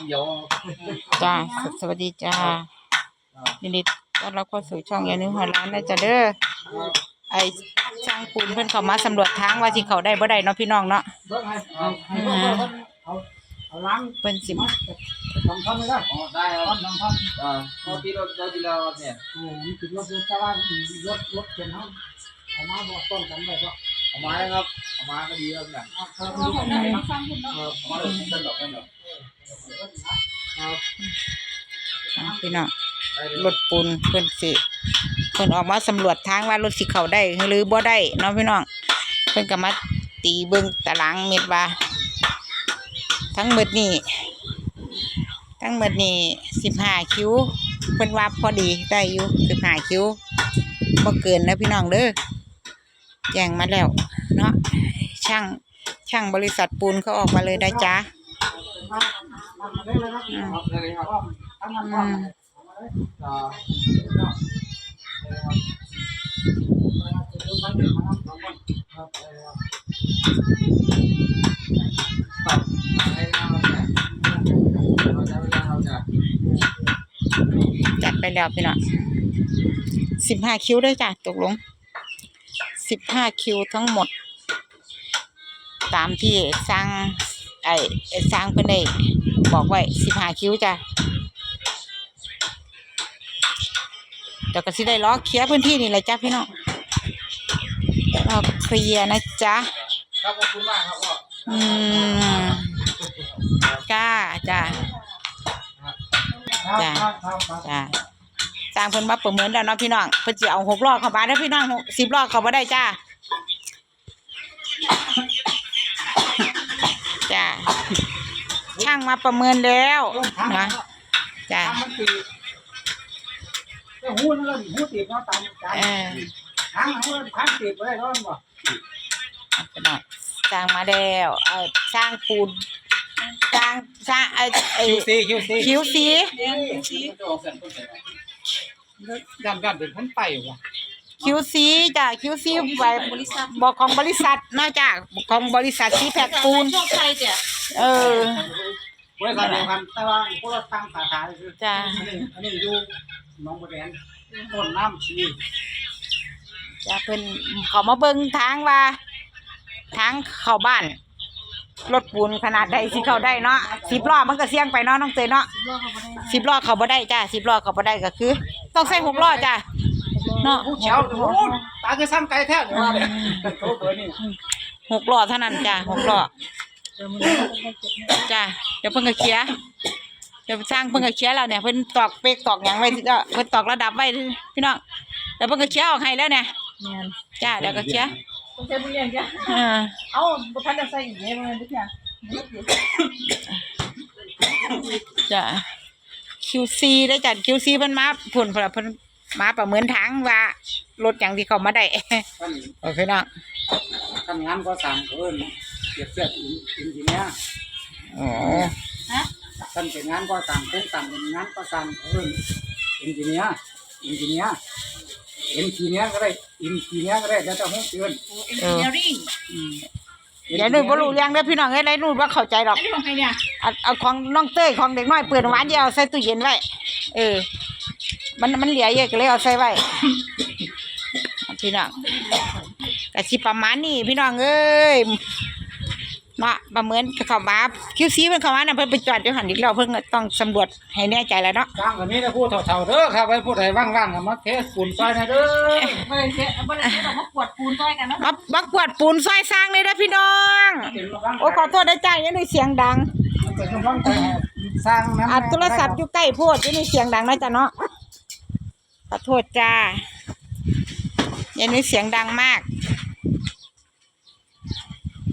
างเดียวจ้าสสวัสดีจ้ายินดีต้อนรับเข้าสู่ช่องยานิวหัวร้านนะจ้าเด้อไอช่างปูนเพิ่นเข้ามาสำรวจทางว่าสิเขาได้บ่ได้เนาะพี่น้องเนาะเบิ่งให้เอาให้เบิ่งเบิ่งเบิ่งเอาเอาล้างเพิ่นสิมาทำทำไม่ได้อ๋อได้ครับทำทำอ่าพอที่เราเราที่เราเนี่ยโอ้มันติดรถรถชาวบ้านรถรถเข็นเขาเอามาบอกต้นกันไปก็เอาไม้ครับเอาไม้ก็ดีครับเนี่ยเอาเข้าไปดูกันได้นะเออเอาไม้เราต้นดอกต้นดอกอ่า พี่น้องรถปูนเพิ่อนสิเพิ่อนออกมาสำรวจทางว่ารถสิเข้าได้หรือบ่ได้เนาะพี่น้องเพิ่อนก็มาตีเบิ่งตารางเม็ดว่า ทั้งหมดนี่ทั้งหมดนี่15คิวเพิ่อนว่าพอดีได้อยู่15คิวบ่เกินนะพี่น้องเด้อแจ้งมาแล้ว เนาะช่างช่างบริษัทปูนเขาออกมาเลยได้จ้า อ่าอ่าจัดไปแล้วพี่น้องสิบห้าคิวด้วยจ้ะตกลงสิบห้าคิวทั้งหมด ตามที่สร้าง ไอ้สร้างเพิ่นได้บอกไว้สิบห้าคิวจ้ะเดี๋ยวก็สิได้ล้อเคลียร์พื้นที่นี่แหละจ้ะพี่น้องล้อเคลียร์นะจ๊ะครับขอบคุณมากครับพ่ออืมจ้าจ้าจ้ะจ้าสร้างเพิ่นมาประเมินแล้วเนาะพี่น้องเพิ่นสิเอาหกล้อเข้ามาเด้อพี่น้องสิบล้อเข้าบ่ได้จ้า จ้าช่างมาประเมินแล้วนะจ้าทำมันตีหูนั่นเลยหูตีบเนาะตามจานเออทางหูทางตีบไปได้ร้อนบ่พี่น้องสร้างมาแล้วเออสร้างปูนสร้างสร้างไอ้ไอ้ซีคิวซีคิวสีจะออกเส้นต้นเส้นไหนยันยันเป็นพันไปว่ะ คิวสีจ้าคิวสีไปบอกของบริษัทเนาะจ้าของบริษัทซีแพคปูนโชคชัยจ้ะเออบริษัทเดียวกันแต่ว่าพวกเราตั้งสาขาคือจ้าอันนี้อันนี้อยู่หนองบัวแดงต้นน้ำชีจะเพิ่นเขามาเบิ่งทางว่าทางเข้าบ้านรถปูนขนาดใดสิเข้าได้เนาะสิบล้อมันก็เสี่ยงไปเนาะน้องเตยเนาะสิบล้อเข้าบ่ได้จ้าสิบล้อเข้าบ่ได้ก็คือ ต้องใส่หกล้อจ้า เนาะผู้เชี่ยวโอ้ตาคือซ้ำไก่แท้เลยว่าเลยโตเบอร์นี่หกล้อเท่านั้นจ้าหกล้อจ้าเดี๋ยวเพิ่นก็เคลียร์เดี๋ยวสร้างเพิ่นก็เคลียร์แล้วเนี่ยเพิ่นตอกเป๊กตอกหยังไว้ก็เพิ่นตอกระดับไว้พี่น้องเดี๋ยวเพิ่นก็เคลียร์ออกให้แล้วเนี่ยแม่นจ้าเดี๋ยวก็เคลียร์ต้องใช้บุญเรียนจ้ะเออเอ้าบ่ทันได้ใส่อีกเนี่ยมันทุกอย่างจ้ะ QC ได้จัด QC เพิ่นมาผลเพิ่นเพิ่น มาประเมินทางว่ารถอย่างที่เขามาได้ท่านโอเคน้องทำงานก็สั่งเพิ่นเก็บเสื้ออินอินทีเนี้ยโอ้ท่านเป็นงานก็สั่งเป็นสั่งเป็นงานก็สั่งเพิ่นอินทีเนี้ยอินทีเนี้ยอินทีเนี้ยก็ได้อินทีเนี้ยก็ได้แล้วแต่ห้องเตือนเอ็นจิเนียริ่งยายนุ่นบ่รู้เรื่องเด้อพี่น้องเอ้ยยายนุ่นบ่เข้าใจดอกอันนี้ของใครเนี่ยเอาเอาของน้องเต้ยของเด็กน้อยเปิดหวานเดียวใส่ตู้เย็นไว้เออ มันมันเหลือเยอะก็เลยเอาใส่ไว้พี่น้องก็สิประมาณนี้พี่น้องเอ้ยมาประเมินเข้ามา QC เพิ่นเข้ามาน่ะเพิ่นไปจอดอยู่หั่นอีกแล้วเพิ่นก็ต้องสำรวจให้แน่ใจแล้วเนาะสร้างแบบนี้นะพูดเถ่าๆเด้อครับไว้พูดให้ว่างๆกับมาเทสฝุ่นซอยนะเด้อบ่ได้เสียบ่ได้เสียดอกมากวดปูนต้อยกันเนาะมาบักกวาดปูนซอยสร้างเลยนะพี่น้องเป็นกำลังโอ้ขอโทษนะจ้ายังนี่เสียงดังเป็นกำลังใจให้สร้างนั้นอัดโทรศัพท์อยู่ใกล้โพดยังนี่เสียงดังนะจ้ะเนาะ ขอโทษจ้ายังนี่เสียงดังมาก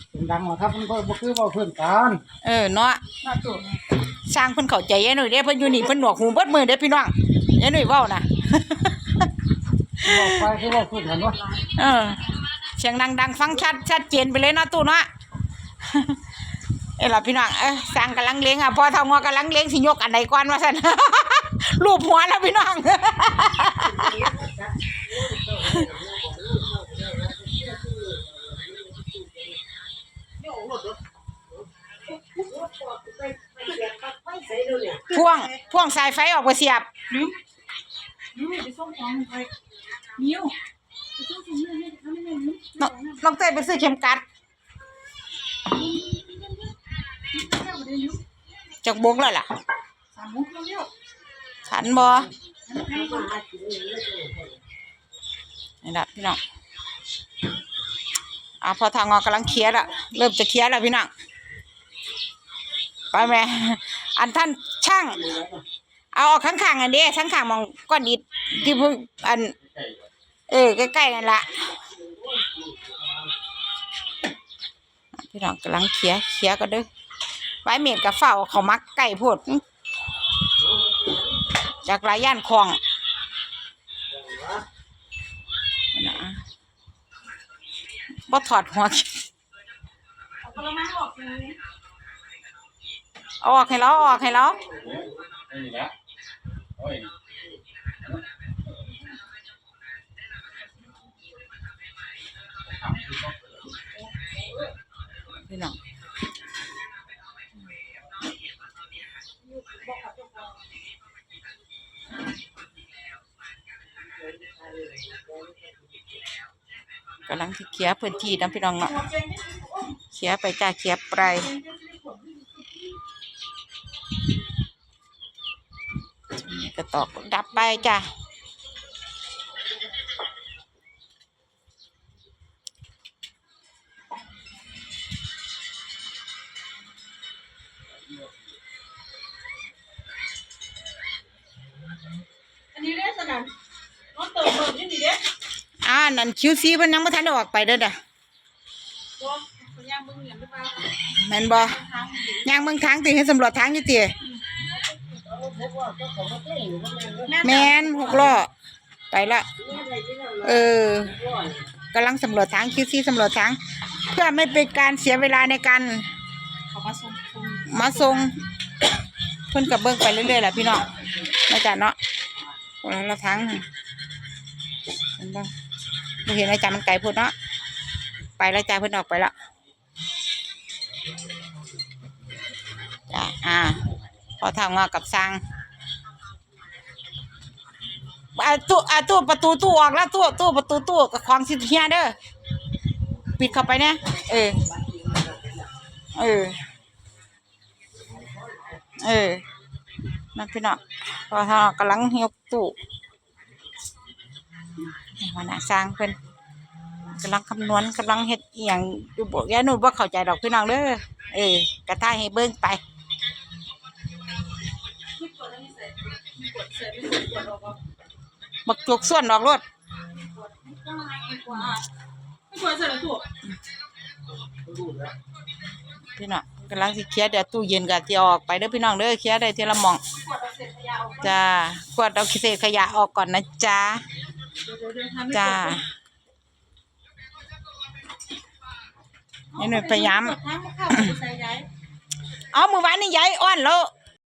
เป็นดังเหรอครับมันก็บ่คือเว้าเพื่อนกันเออเนาะน่าตุสร้างเพิ่นเข้าใจยายหนุ่ยเด้เพิ่นอยู่นี่เพิ่นหนวกหูเบิดมือเด้พี่น้องยายหนุ่ยเว้านะเว้าไปคือเว้าเพื่อนกันวะเออ เสียงดังๆ ฟังชัดชัดเจนไปเลยเนาะตู้เนาะ เอ้ยล่ะพี่น้องเอ้ยสร้างกำลังเลี้ยงอะพอเท่างอกำลังเลี้ยงสิยกอันใดก่อนว่าซั่น รูปหัวแล้วพี่น้องเพ่วงพ่วงสายไฟออกไปเสียบลืมลืมไปส่งของไปนิ้วไปส่งของเนี่ยให้ทำให้แม่นิ้วน้องน้องเต้ยไปซื้อเข็มกัดแค่บ่ได้นิ้วจากบงแล้วล่ะ สามโมงเร็ว ขันบอนี่ละพี่น้องอ่าพอทางงอกำลังเคลียร์ละเริ่มจะเคลียร์แล้วพี่น้องไปแม่อันท่านช่าง เอาออกข้างๆอันเด้ข้างๆมองก้อนอิฐที่พิ่งอัน เออใกล้ๆนั่นละพี่น้องกำลังเคลียร์เคลียร์ก็เด้อไว้เมียกับเฝ้าเขามักไก่โพด จากรายย่านคลองนะบ่ถอดหัวเอากระมังออกเลยเอาออกให้เราเอาออกให้เรานี่แหละโอ้ยพี่น้อง กำลังที่เคลียร์พื้นที่น้ำพี่น้องเนาะเคลียร์ไปจ้าเคลียร์ไปก็ตอกดับไปจ้า นั่นคิวซีมันยังไม่ทันได้ออกไปเด้อเด้อบ่คนย่างมึงเหมือนหรือเปล่าแม่นบ่ทางดีย่างเมืองทางติให้สำรวจทางอยู่ติแมนหกล้อไปละเออกำลังสำรวจทางคิวซีสำรวจทาง เพื่อไม่เป็นการเสียเวลาในการเขามาส่งส่งมาส่งเพิ่นกับเบิ่งไปเรื่อยๆแหละพี่น้องนะจ๊ะเนาะคนละทางเห็นบ่ บ่เห็นอาจารย์มันไกลพุ่นเนาะไปแล้วจ้าเพิ่นออกไปละจ้ะอ่าพอทางมากับสร้างอ่าตู้อ่าตู้ประตูตู้ออกแล้วตู้ตู้ประตูตู้กับของสิเฮียเด้อปิดเข้าไปเนี่ยเออเออเออนั่นพี่น้องพอทางกำลังยกตู้ มาหน้าสร้างเพิ่นกำลังคำนวณกำลังเฮ็ดอีหยังอยู่บอกยายหนูบ่เข้าใจดอกพี่น้องเด้อเออกระท่ายให้เบิ่งไปมักจไม่กดออกก็บักจกส่วนออกรถต้องมาให้กว่าไม่กดเสร็จแล้วถูกพี่น้องกำลังสิเคลียร์เดี๋ยวตู้เย็นก็สิเอออกไปเด้อพี่น้องเด้อเคลียร์ได้ทีละหมองจพยาวจ้าขวดเอาเศษขยะออกก่อนนะจ้า เดี๋ยวเดี๋ยวเดี๋ยวทำไม่จ้ากดนี่หนูพยายามกดทางข้าวใส่ย้ายเอามือวานนี่ยายอ้อนแล้ว